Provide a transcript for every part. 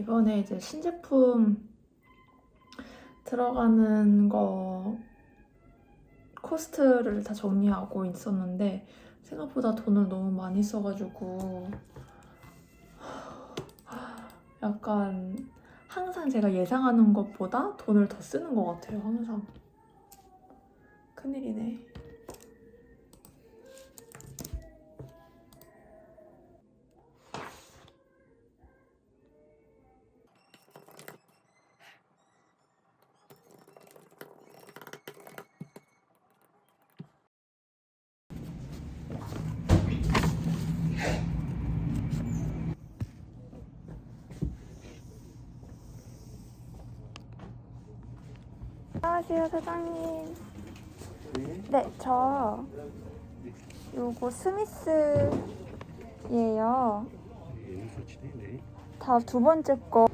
이번에 이제 신제품 들어가는 거 코스트를 다 정리하고 있었는데 생각보다 돈을 너무 많이 써가지고 약간 항상 제가 예상하는 것보다 돈을 더 쓰는 것 같아요 항상. 큰일이네 안녕하세요, 사장님. 네, 저 요거 스미스예요. 네. 다두 번째 거.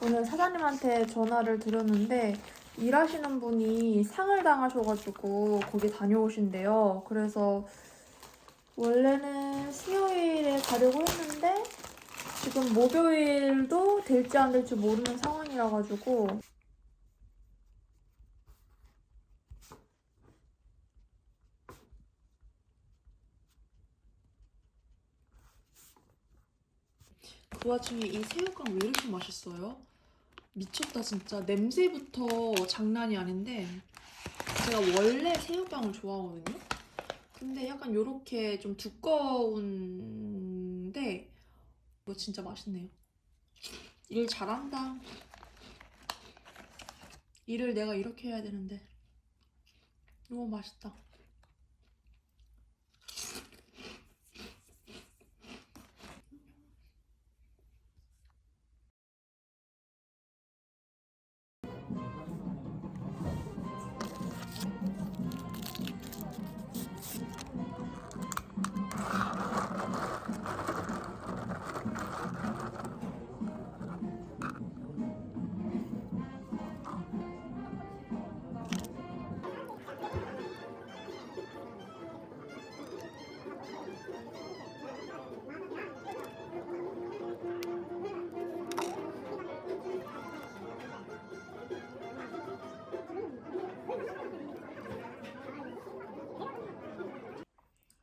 오늘 사장님한테 전화를 드렸는데 일하시는 분이 상을 당하셔가지고 거기 다녀오신대요. 그래서 원래는 수요일에 가려고 했는데 지금 목요일도 될지 안 될지 모르는 상황이라 가지고 그 와중에 이 새우깡 왜 이렇게 맛있어요? 미쳤다 진짜. 냄새부터 장난이 아닌데 제가 원래 새우깡을 좋아하거든요. 근데 약간 요렇게 좀 두꺼운데 이거 진짜 맛있네요. 일 잘한다. 일을 내가 이렇게 해야 되는데 너무 맛있다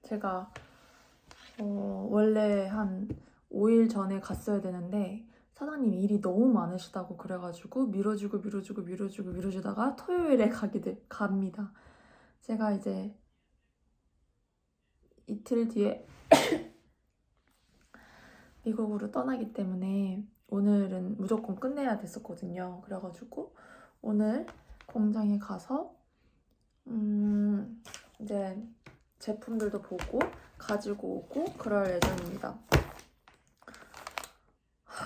제가 어, 원래 한 5일 전에 갔어야 되는데 사장님이 일이 너무 많으시다고 그래가지고 미뤄주고 미뤄주고 미뤄주고 미뤄주다가 토요일에 가게 돼, 갑니다. 제가 이제 이틀 뒤에 미국으로 떠나기 때문에 오늘은 무조건 끝내야 됐었거든요. 그래가지고 오늘 공장에 가서 음 이제 제품들도 보고 가지고 오고 그럴 예정입니다. 하,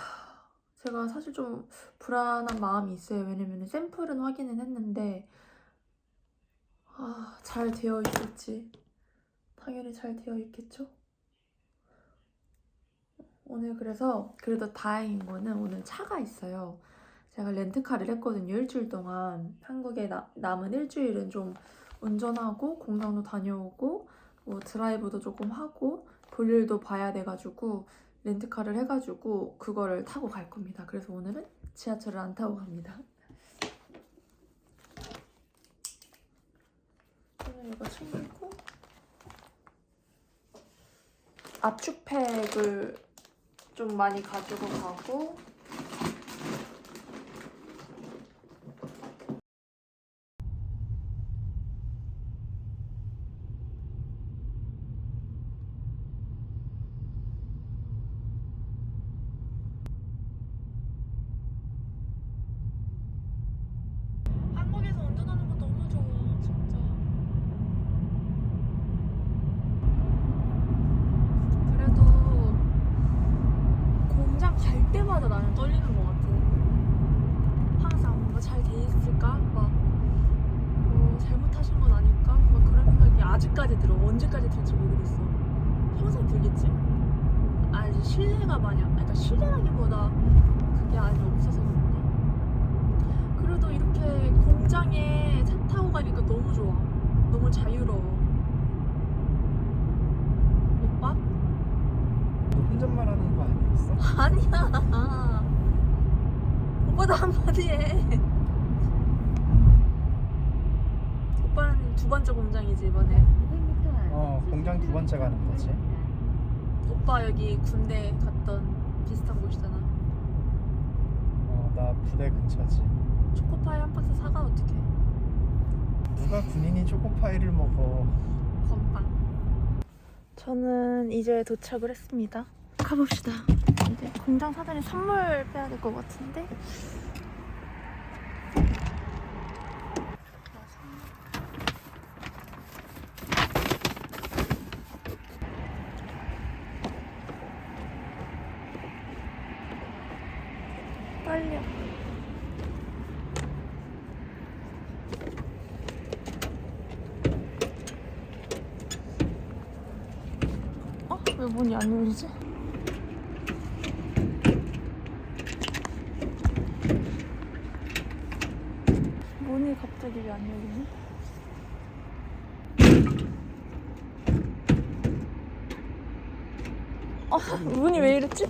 제가 사실 좀 불안한 마음이 있어요. 왜냐면 샘플은 확인은 했는데 아, 잘 되어 있을지 당연히 잘 되어 있겠죠? 오늘 그래서 그래도 다행인 거는 오늘 차가 있어요. 제가 렌트카를 했거든요. 일주일 동안 한국에 나- 남은 일주일은 좀 운전하고 공장도 다녀오고 뭐 드라이브도 조금 하고 볼일도 봐야 돼가지고 렌트카를 해가지고 그거를 타고 갈 겁니다. 그래서 오늘은 지하철을 안 타고 갑니다. 오늘 이거 챙기고 압축팩을 좀 많이 가지고 가고 한국에서 운전하는 거 너무 좋아 진짜 그래도 공장 갈 때마다 나는 떨리는 것 같아 항상 뭔가 잘 돼 있을까? 막 뭐, 잘못하신 건 아닐까? 막 그런 생각이 아직까지 들어 언제까지 들지 모르겠어 평생 들겠지? 아직 실내가 많이 안- 그러니까 실내라기보다 그게 아직 없어서 그런데. 그래도 이렇게 공장에 차 타고 가니까 너무 좋아. 너무 자유로워. 오빠? 너 혼잣말 하는 거 아니었어? 아니야. 오빠도 한마디 해. 오빠는 두 번째 공장이지 이번에. 어 공장 두 번째 가는 거지 오빠 여기 군대 갔던 비슷한 곳이잖아. 어 나 부대 근처지. 초코파이 한 박스 사가 어떡해? 누가 군인이 초코파이를 먹어? 건빵. 저는 이제 도착을 했습니다. 가봅시다. 이제 공장 사장님 선물 빼야 될 것 같은데 떨려 어? 왜 문이 안 열리지? 문이 갑자기 왜 안 열리니? 어, 문이 왜 이랬지?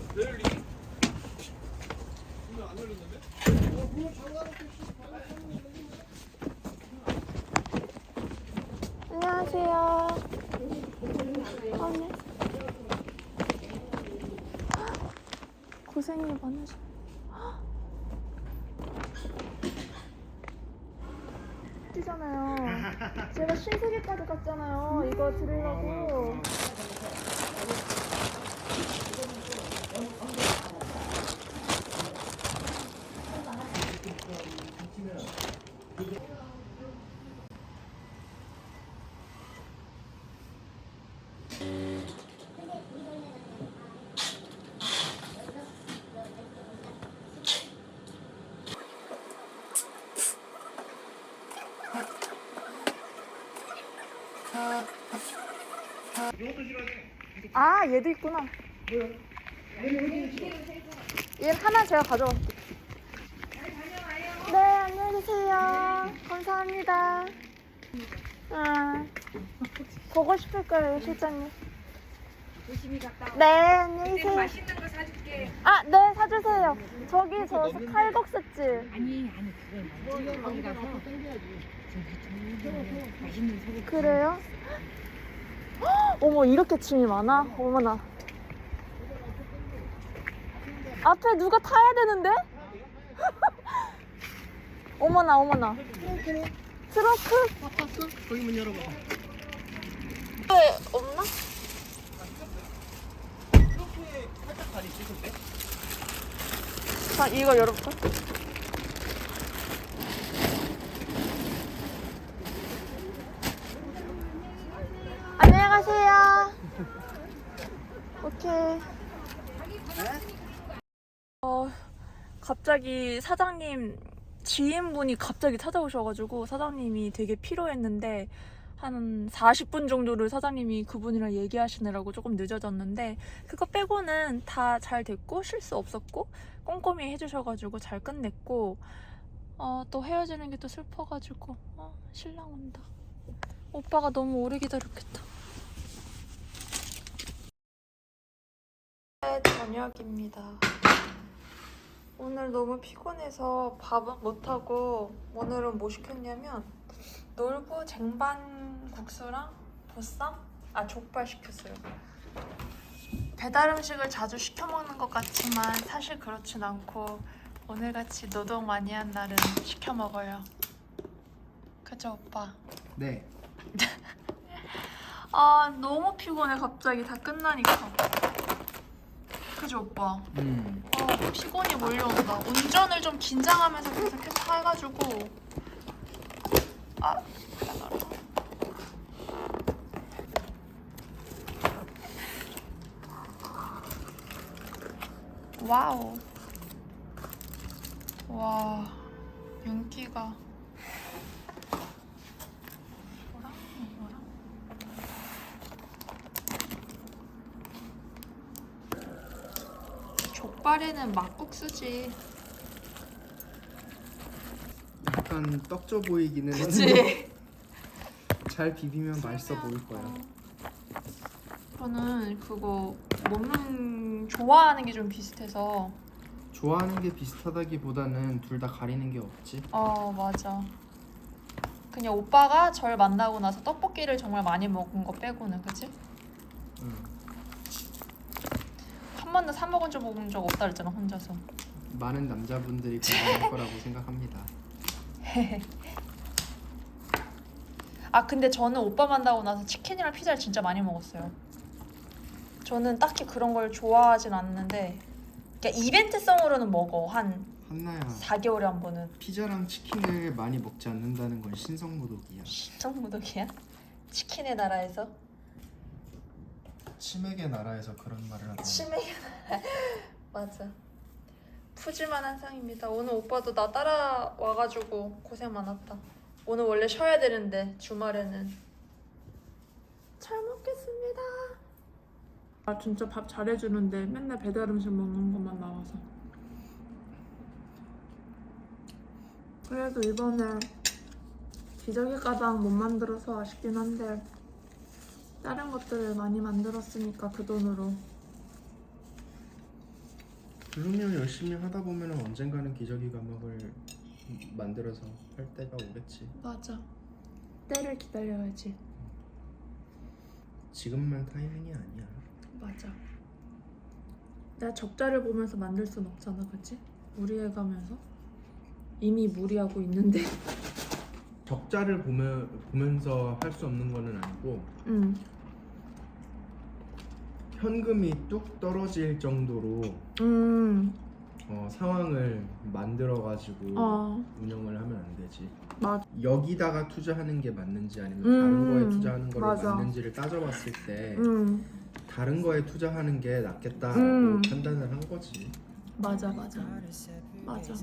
안녕하세요. 아니. 고생이 많으셔. 뛰잖아요. 제가 신세계까지 갔잖아요. 이거 들으려고. 아, 얘도 있구나. 얘 하나 제가 가져갈게요. 네, 안녕히 계세요. 감사합니다. 아, 보고 싶을 거예요, 실장님. 조심히 갔다 와. 네, 안녕히 내가 계세요. 맛있는 거 사줄게. 아, 네, 사주세요. 저기 저 칼국수집. 아니 아니 그건 아니지. 거기 가서 맛있는 소금. 그래요? 헉, 어머, 이렇게 침이 많아? 어머나. 앞에 누가 타야 되는데? 어머나, 어머나. 트러크? 거기 문 열어봐 왜 없나? 자, 이거 열어볼까? 안녕히 가세요. 오케이. 어, 갑자기 사장님 지인분이 갑자기 찾아오셔가지고 사장님이 되게 피로했는데 한 40분 정도를 사장님이 그분이랑 얘기하시느라고 조금 늦어졌는데 그거 빼고는 다 잘 됐고 실수 없었고 꼼꼼히 해주셔가지고 잘 끝냈고 어, 또 헤어지는 게 또 슬퍼가지고 어, 신랑 온다. 오빠가 너무 오래 기다렸겠다. 네, 저녁입니다 오늘 너무 피곤해서 밥은 못하고 오늘은 뭐 시켰냐면 놀부 쟁반 국수랑 보쌈? 아 족발 시켰어요. 배달 음식을 자주 시켜 먹는 것 같지만 사실 그렇진 않고 오늘같이 노동 많이 한 날은 시켜 먹어요. 그죠 오빠? 네 아 너무 피곤해 갑자기 다 끝나니까. 그죠 오빠? 음. 아 피곤이 몰려온다. 운전을 좀 긴장하면서 계속 계속 해가지고 아 미안하다. 와우. 와 윤기가. 이거랑 이거랑. 족발에는 막국수지. 약간 떡져 보이기는 한데 그치? 잘 비비면 맛있어 보일 거야. 저는 그거 먹는 좋아하는 게 좀 비슷해서 좋아하는 게 비슷하다기보다는 둘 다 가리는 게 없지. 어 맞아 그냥 오빠가 절 만나고 나서 떡볶이를 정말 많이 먹은 거 빼고는 그치? 응. 한 번도 사 먹은 적 먹은 적 없다 그랬잖아 혼자서 많은 남자분들이 공감할 거라고 생각합니다. 아 근데 저는 오빠 만나고 나서 치킨이랑 피자를 진짜 많이 먹었어요 저는 딱히 그런 걸 좋아하진 않는데 그러니까 이벤트성으로는 먹어 한 한나야, 4개월에 한 번은 피자랑 치킨을 많이 먹지 않는다는 건 신성모독이야. 신성무독이야? 치킨의 나라에서? 치맥의 나라에서 그런 말을 하다. 치맥의 나라. 맞아. 푸짐한 상입니다. 오늘 오빠도 나 따라와가지고 고생 많았다. 오늘 원래 쉬어야 되는데 주말에는. 잘 먹겠습니다. 아 진짜 밥 잘해주는데 맨날 배달 음식 먹는 것만 나와서. 그래도 이번에 기저귀 가방 못 만들어서 아쉽긴 한데 다른 것들을 많이 만들었으니까 그 돈으로 블루미를 열심히 하다 보면 언젠가는 기저귀 감옥을 만들어서 할 때가 오겠지. 맞아 때를 기다려야지 지금만 타이밍이 아니야. 맞아 내가 적자를 보면서 만들 순 없잖아 그치? 무리해 가면서 이미 무리하고 있는데 적자를 보면 보면서 할 수 없는 거는 아니고 응 현금이 뚝 떨어질 정도로 음, 어, 상황을 만들어 가지고 어, 운영을 하면 안 되지. 맞아. 여기다가 투자하는 게 맞는지 아니면 음, 다른 거에 투자하는 거를 맞아. 맞는지를 따져봤을 때 음, 다른 거에 투자하는 게 낫겠다라고 음. 판단을 한 거지. 맞아, 맞아, 맞아.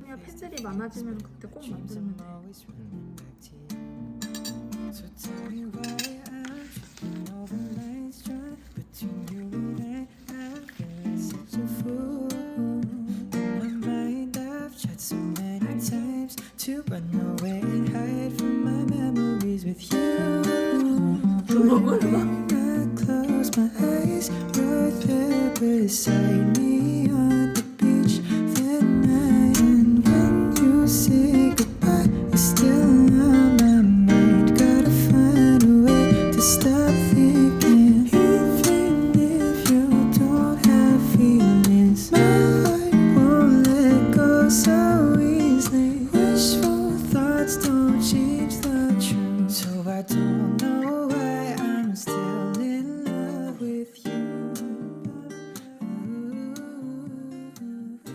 그냥 팬들이 많아지면 그때 꼭 만들면 돼. 음. So tell